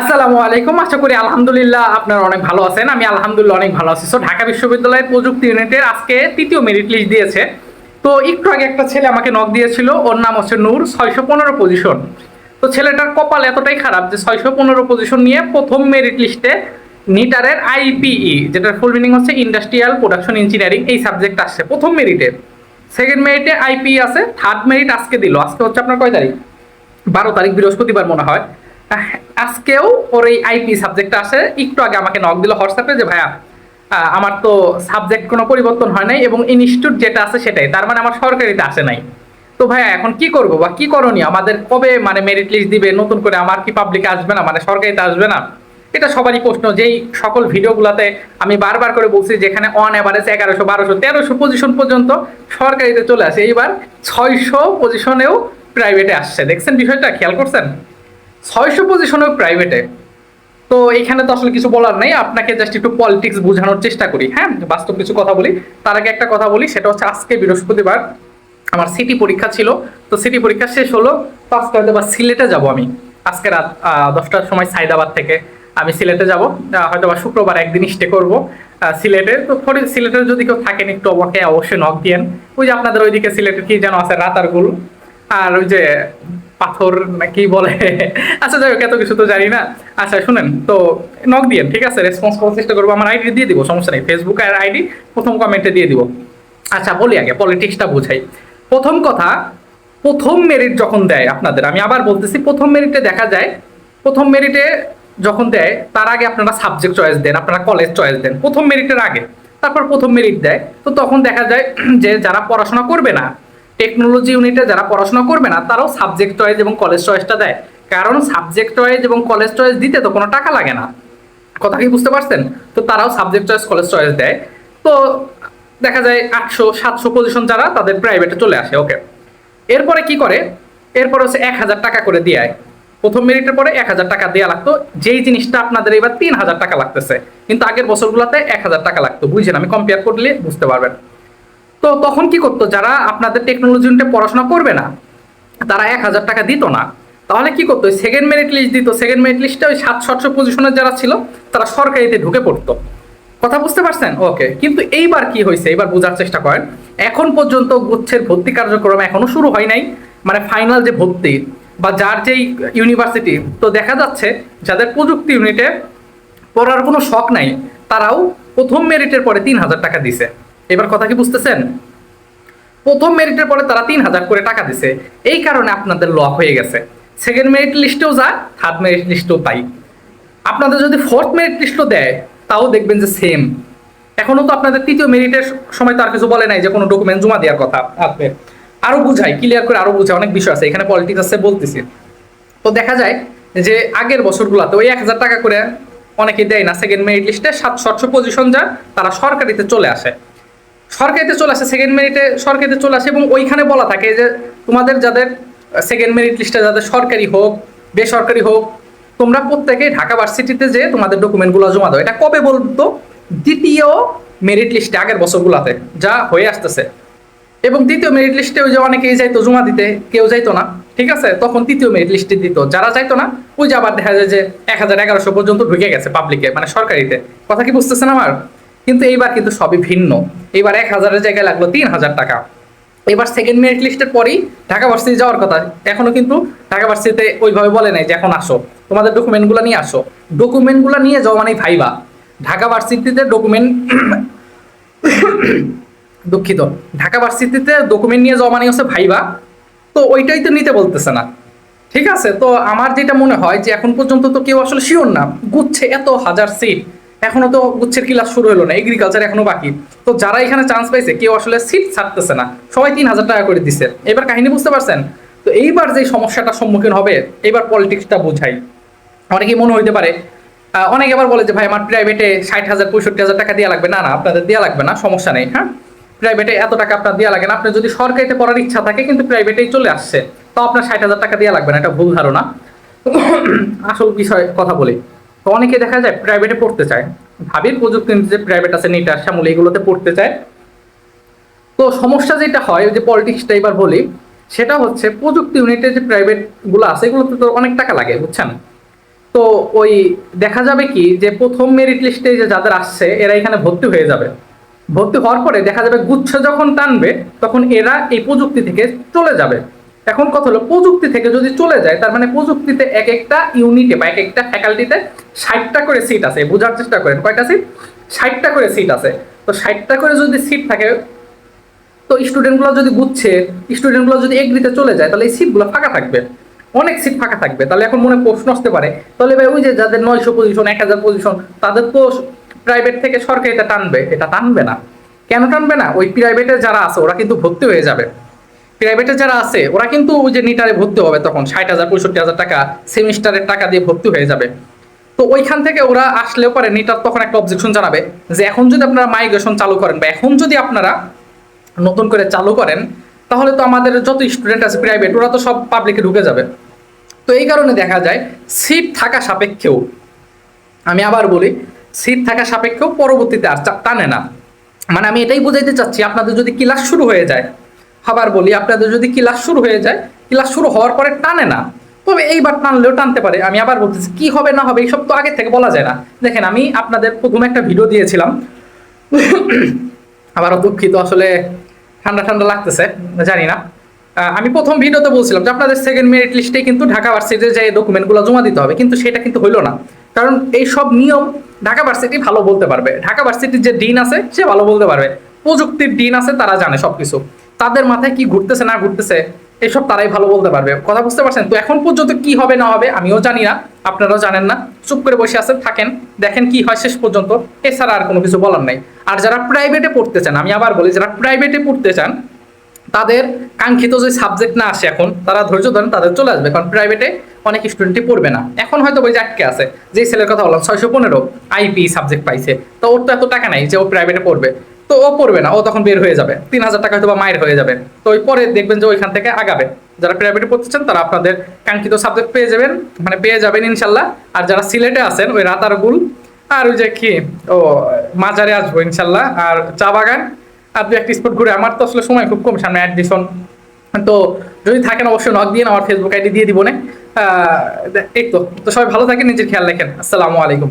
আসসালামু আলাইকুম। আশা করি আলহামদুলিল্লাহ আপনারা অনেক ভালো আছেন। আমি আলহামদুলিল্লাহ অনেক ভালো আছি। সো ঢাকা বিশ্ববিদ্যালয়ের প্রযুক্তি ইউনিটের আজকে তৃতীয় মেরিট লিস্ট দিয়েছে। তো একটু আগে একটা ছেলে আমাকে নক দিয়েছিল। ওর নাম হচ্ছে নূর, ছয়শো পনেরো পজিশন তো ছেলেটার কপাল এতটাই খারাপ যে ছয়শো পনেরো পজিশন নিয়ে প্রথম মেরিট লিস্টে নিটারের আইপিই যেটার ফুল মিনিং হচ্ছে ইন্ডাস্ট্রিয়াল প্রোডাকশন ইঞ্জিনিয়ারিং এই সাবজেক্ট আসছে প্রথম মেরিটে সেকেন্ড মেরিটে আইপিই আছে। থার্ড মেরিট আজকে দিল। আজকে হচ্ছে আপনার কয় তারিখ? বারো তারিখ, বৃহস্পতিবার মনে হয়। আজকেও ওর এই আইপি সাবজেক্টটা আসে। একটু আগে আমাকে নক দিল হোয়াটসঅ্যাপে যে, ভাইয়া আমার তো সাবজেক্ট কোনো পরিবর্তন হয় নাই এবং ইনস্টিটিউট যেটা আছে সেটাই। তার মানে আমার সরকারিতে আসে নাই। তো ভাইয়া, এখন কি করব বা কি করণীয় আমাদের কবে মানে মেরিট লিস্ট দিবে? নতুন করে আমার কি পাবলিকে আসবে না? মানে সরকারিতে আসবে না? এটা সবারই প্রশ্ন। যেই সকল ভিডিওগুলোতে আমি বারবার করে বলছি, যেখানে অন অ্যাভারেজ এগারোশো, বারোশো, তেরোশো পজিশন পর্যন্ত সরকারিতে চলে আসে। এইবার ছয়শো পজিশনেও প্রাইভেটে আসছে। দেখছেন বিষয়টা? খেয়াল করছেন? ছয়শো পজিশন পজিশনেও প্রাইভেটে তো এখানে তো আসলে কিছু বলার নেই, আপনাকে জাস্ট একটু পলিটিক্স বোঝানোর চেষ্টা করি হ্যাঁ? বাস্তব কিছু কথা বলি। তার আগে একটা কথা বলি, সেটা হচ্ছে আজকে বৃহস্পতিবার আমার সিটি পরীক্ষা ছিল। তো সিটি পরীক্ষা শেষ হলো তো আজকে হয়তো বা সিলেটে যাব আমি। আজকে রাত দশটার সময় সাইদাবাদ থেকে আমি সিলেটে যাব। হয়তো বা শুক্রবার একদিন স্টে করব সিলেটে। তো ফরি- সিলেটে যদি কেউ থাকেন একটু আমাকে অবশ্যই নক দিয়েন। ওই যে আপনাদের ওইদিকে সিলেটে কি যেন আছে, রাতারগুল। আর ওই যে পাথর নাকি বলে? আচ্ছা যাই হোক, এত কিছু তো জানি না। আচ্ছা শুনেন, তো নক দিয়ে, ঠিক আছে রেসপন্স করার চেষ্টা করব। আমার আইডি দিয়ে দিব, সমস্যা নেই। ফেসবুক আর আইডি প্রথম কমেন্টে দিয়ে দিব। আচ্ছা বলি আগে পলিটিক্সটা বুঝাই। প্রথম কথা, প্রথম মেরিট যখন দেয় আপনাদের, আমি আবার বলতেছি, প্রথম মেরিটে দেখা যায়, প্রথম মেরিটে যখন দেয়, তার আগে আপনারা সাবজেক্ট চয়েস দেন, আপনারা কলেজ চয়েস দেন। প্রথম মেরিটের আগে, তারপর প্রথম মেরিট দেয়। তো তখন দেখা যায় যে যারা পড়াশোনা করবে না টেকনোলজি ইউনিটে যারা পড়াশোনা করবে না, তারাও সাবজেক্ট চয়েস এবং কলেজ চয়েসটা দেয়। কারণ সাবজেক্ট চয়েস এবং কলেজ চয়েস দিতে তো কোনো টাকা লাগে না। কথা কি বুঝতে পারছেন? তো তারাও সাবজেক্ট চয়েস কলেজ চয়েস দেয়। তো দেখা যায় আটশো, সাতশো পজিশন যারা, তাদের প্রাইভেটে চলে আসে ওকে এরপরে কি করে? এরপরে হচ্ছে এক হাজার টাকা করে দেয়। প্রথম মেরিটের পরে এক হাজার টাকা দেওয়া লাগতো। যেই জিনিসটা আপনাদের এবার তিন হাজার টাকা লাগতেছে। কিন্তু আগের বছরগুলোতে এক হাজার টাকা লাগতো। বুঝছেন? আমি কম্পেয়ার করলে বুঝতে পারবেন। তো তখন কি করতো? যারা আপনাদের টেকনোলজি ইউনিটে পড়াশোনা করবে না, তারা এক হাজার টাকা দিত না। তাহলে কি করতো? সেকেন্ড মেরিট লিস্ট দিত। সেকেন্ড মেরিট লিস্টে ওই সাত সাতশো পজিশনের যারা ছিল, তারা সরকারিতে ঢুকে পড়তো। কথা বুঝতে পারছেন? ওকে কিন্তু এইবার কি হয়েছে? এবার বোঝার চেষ্টা করেন। এখন পর্যন্ত গুচ্ছের ভর্তি কার্যক্রম এখনও শুরু হয় নাই। মানে ফাইনাল যে ভর্তি বা যার যেই ইউনিভার্সিটি তো দেখা যাচ্ছে যাদের প্রযুক্তি ইউনিটে পড়ার কোনো শখ নাই, তারাও প্রথম মেরিটের পরে তিন হাজার টাকা দিছে। এবার কথা কি বুঝতেছেন? প্রথম মেরিটের পরে তারা তিন হাজার করে টাকা দিছে। এই কারণে আপনাদের লক হয়ে গেছে। সেকেন্ড মেরিট লিস্টেও যায় থার্ড মেরিট লিস্টেও তাই। আপনাদের যদি ফোর্থ মেরিট লিস্টও দেয়, তাও দেখবেন যে সেম এখনও তো আপনাদের তৃতীয় মেরিটের সময় তো আর কিছু বলে নাই যে কোনো ডকুমেন্ট জমা দেওয়ার কথা আসবে। আরও বুঝাই ক্লিয়ার করে আরও বুঝাই, অনেক বিষয় আছে। এখানে পলিটিক্স আছে বলতেছি। তো দেখা যায় যে আগের বছরগুলোতে ওই এক হাজার টাকা করে অনেকে দেয় না। সেকেন্ড মেরিট লিস্টে সাত সাতশো পজিশন যা, তারা সরকারিতে চলে আসে। সরকারিতে চলে আসে সেকেন্ড মেরিটে সরকারিতে চলে আসে এবং ওইখানে বলা থাকে যে তোমাদের যাদের সেকেন্ড মেরিট লিস্টে যাদের সরকারি হোক, বেসরকারি হোক, তোমরা প্রত্যেকে ঢাকা ভার্সিটিতে যে তোমাদের ডকুমেন্টগুলো জমা দাও। এটা কবে বলতো? দ্বিতীয় মেরিট লিস্টে আগের বছরগুলোতে যা হয়ে আসতেছে। এবং দ্বিতীয় মেরিট লিস্টে ওই যে অনেকেই যাইতো জমা দিতে, কেউ যাইতো না, ঠিক আছে? তখন তৃতীয় মেরিট লিস্টে দিত। যারা যাইতো না, ওই যে আবার দেখা যায় যে এক হাজার এগারোশো পর্যন্ত ঢুকে গেছে পাবলিকে মানে সরকারিতে। কথা কি বুঝতেছেন আমার? কিন্তু এইবার কিন্তু সবই ভিন্ন। এইবার এক হাজারের জায়গায় লাগল তিন হাজার টাকা। এবার সেকেন্ড মেরিট লিস্টের পরেই ঢাকা ভার্সিটি যাওয়ার কথা। এখনও কিন্তু ঢাকা ভার্সিটিতে ওইভাবে বলে নাই যে এখন আসো। তোমাদের ডকুমেন্টগুলো নিয়ে আসো। ডকুমেন্টগুলো নিয়ে যাও মানে ভাইবা। ঢাকা ভার্সিটিতে ডকুমেন্ট দুঃখিত। ঢাকা ভার্সিটিতে ডকুমেন্ট নিয়ে জমা নিয়ে হচ্ছে ভাইবা। তো ওইটাই তো নিতে বলতেছে না। ঠিক আছে? তো আমার যেটা মনে হয় যে এখন পর্যন্ত তো কেউ আসলে শিওর না। গুচ্ছে এত হাজার সিট এখনও তো গুচ্ছের ক্লাস শুরু হলো না এগ্রিকালচার এখনও বাকি। তো যারা এখানে চান্স পাইছে, কেউ আসলে সিট ছাড়তেছে না। সবাই তিন হাজার টাকা করে দিছে। এবার কাহিনী বুঝতে পারছেন? তো এইবার যে সমস্যাটা সম্মুখীন হবে, এবার পলিটিক্সটা বোঝাই। অনেকেই মনে হইতে পারে অনেকে আবার বলে যে, ভাই, আমার প্রাইভেটে ষাট হাজার, পঁয়ষট্টি হাজার টাকা দেওয়া লাগবে। না না, আপনাদের দেওয়া লাগবে না, সমস্যা নেই হ্যাঁ? প্রাইভেটে এত টাকা আপনার দেওয়া লাগে না। আপনার যদি সরকারিতে পড়ার ইচ্ছা থাকে, কিন্তু প্রাইভেটেই চলে আসছে, তো আপনার ষাট হাজার টাকা দেওয়া লাগবে না। এটা ভুল ধারণা। আসল বিষয় কথা বলি। তো অনেকে দেখা যায় প্রাইভেটে পড়তে চায়। ভাবির প্রযুক্তি যে প্রাইভেট আছে নিটার শ্যামল এগুলোতে পড়তে চায়। তো সমস্যা যেটা হয় যে পলিটিক্সটা এবার বলি, সেটা হচ্ছে প্রযুক্তি ইউনিটে যে প্রাইভেটগুলো আছে, এগুলোতে তো অনেক টাকা লাগে, বুঝছেন? তো ওই দেখা যাবে কি যে প্রথম মেরিট লিস্টে যে যাদের আসছে, এরা এখানে ভর্তি হয়ে যাবে। ভর্তি হওয়ার পরে দেখা যাবে গুচ্ছ যখন টানবে, তখন এরা এই প্রযুক্তি থেকে চলে যাবে। এখন কথা হলো প্রযুক্তি থেকে যদি চলে যায়, তার মানে প্রযুক্তিতে এক একটা ইউনিটে বা এক একটা ফ্যাকাল্টিতে ষাটটা করে সিট আছে, বোঝার চেষ্টা করেন, কয়টা সিট? ষাটটা করে সিট আছে। তো ষাটটা করে যদি সিট থাকে, তো স্টুডেন্টগুলো যদি বুঝছে, স্টুডেন্টগুলো যদি এগ্রিতে চলে যায়, তাহলে এই সিটগুলো ফাঁকা থাকবে। অনেক সিট ফাঁকা থাকবে। তাহলে এখন মনে প্রশ্ন আসতে পারে, তাহলে ভাই ওই যে যাদের নয়শো পজিশন এক হাজার পজিশন তাদের তো প্রাইভেট থেকে সরকারিতে টানবে, এটা টানবে না। কেন টানবে না? ওই প্রাইভেটে যারা আছে, ওরা কিন্তু ভর্তি হয়ে যাবে। প্রাইভেটে যারা আছে, ওরা কিন্তু ওই যে নিটারে ভর্তি হবে তখন, ষাট হাজার, পঁয়ষট্টি হাজার টাকা সেমিস্টারের টাকা দিয়ে ভর্তি হয়ে যাবে। তো ওইখান থেকে ওরা আসলেও পারে নিটার তখন একটা অবজেকশন জানাবে যে এখন যদি আপনারা মাইগ্রেশন চালু করেন বা এখন যদি আপনারা নতুন করে চালু করেন, তাহলে তো আমাদের যত স্টুডেন্ট আছে প্রাইভেট ওরা তো সব পাবলিকে ঢুকে যাবে। তো এই কারণে দেখা যায় সিট থাকা সাপেক্ষেও, আমি আবার বলি সিট থাকা সাপেক্ষেও পরবর্তীতে আর টানে না। মানে আমি এটাই বুঝাইতে চাচ্ছি, আপনাদের যদি ক্লাস শুরু হয়ে যায় আবার বলি, আপনাদের যদি ক্লাস শুরু হয়ে যায় ক্লাস শুরু হওয়ার পরে টানে না, তবে এইবার টানলেও টানতে পারে। আমি আবার বলতেছি, কি হবে না হবে, এইসব তো আগে থেকে বলা যায় না। দেখেন, আমি আপনাদের প্রথমে একটা ভিডিও দিয়েছিলাম। আবারও দুঃখিত, আসলে ঠান্ডা ঠান্ডা লাগতেছে, জানি না। আমি প্রথম ভিডিওতে বলছিলাম যে, আপনাদের সেকেন্ড মেরিট লিস্টে কিন্তু ঢাকা ভার্সিটিতে যে ডকুমেন্টগুলো জমা দিতে হবে, কিন্তু সেটা কিন্তু হইল না। কারণ এই সব নিয়ম ঢাকা ভার্সিটি ভালো বলতে পারবে। ঢাকা ভার্সিটির যে ডিন আছে, সে ভালো বলতে পারবে। প্রযুক্তির ডিন আছে, তারা জানে সবকিছু। তাদের মাথায় কি ঘুরতেছে, না ঘুরতেছে, এসব তারাই ভালো বলতে পারবে। কথা বুঝতে পারছেন? তো এখন পর্যন্ত কি হবে, না হবে, আমিও জানি না, আপনারাও জানেন না। চুপ করে বসে আছেন, থাকেন, দেখেন কি হয় শেষ পর্যন্ত। এছাড়া আর কোনো কিছু বলার নাই। আর যারা প্রাইভেটে পড়তে চান, আমি আবার বলি, যারা প্রাইভেটে পড়তে চান, তাদের কাঙ্ক্ষিত যে সাবজেক্ট না আসে এখন, তারা ধৈর্য ধরেন তাদের চলে আসবে। কারণ প্রাইভেটে অনেক স্টুডেন্টই পড়বে না। এখন হয়তো ওই যে আছে, যেই ছেলের কথা বললাম, ছয়শো পনেরো আইপি সাবজেক্ট পাইছে। তো ওর তো এত টাকা নাই যে ও প্রাইভেটে পড়বে। তো ও পড়বে না, ও তখন বের হয়ে যাবে। তিন হাজার টাকা হয়তো বা মায়ের হয়ে যাবে। তো ওই পরে দেখবেন যে ওইখান থেকে আগাবে। যারা প্রাইভেটে পড়তেছেন তারা আপনাদের কাঙ্ক্ষিত সাবজেক্ট পেয়ে যাবেন মানে পেয়ে যাবেন ইনশাল্লাহ। আর যারা সিলেটে আছেন, ওই রাতারগুল, আর ওই যে কি, ও, মাজারে আসব ইনশাল্লাহ। আর চা বাগান, আর দু একটা স্পট ঘুরে। আমার তো আসলে সময় খুব কম সামনে অ্যাডমিশন তো যদি থাকেন অবশ্যই নক দিয়ে আমার ফেসবুক আইডি দিয়ে দিব না এই তো। তো সবাই ভালো থাকেন, নিজের খেয়াল রাখেন। আসসালামু আলাইকুম।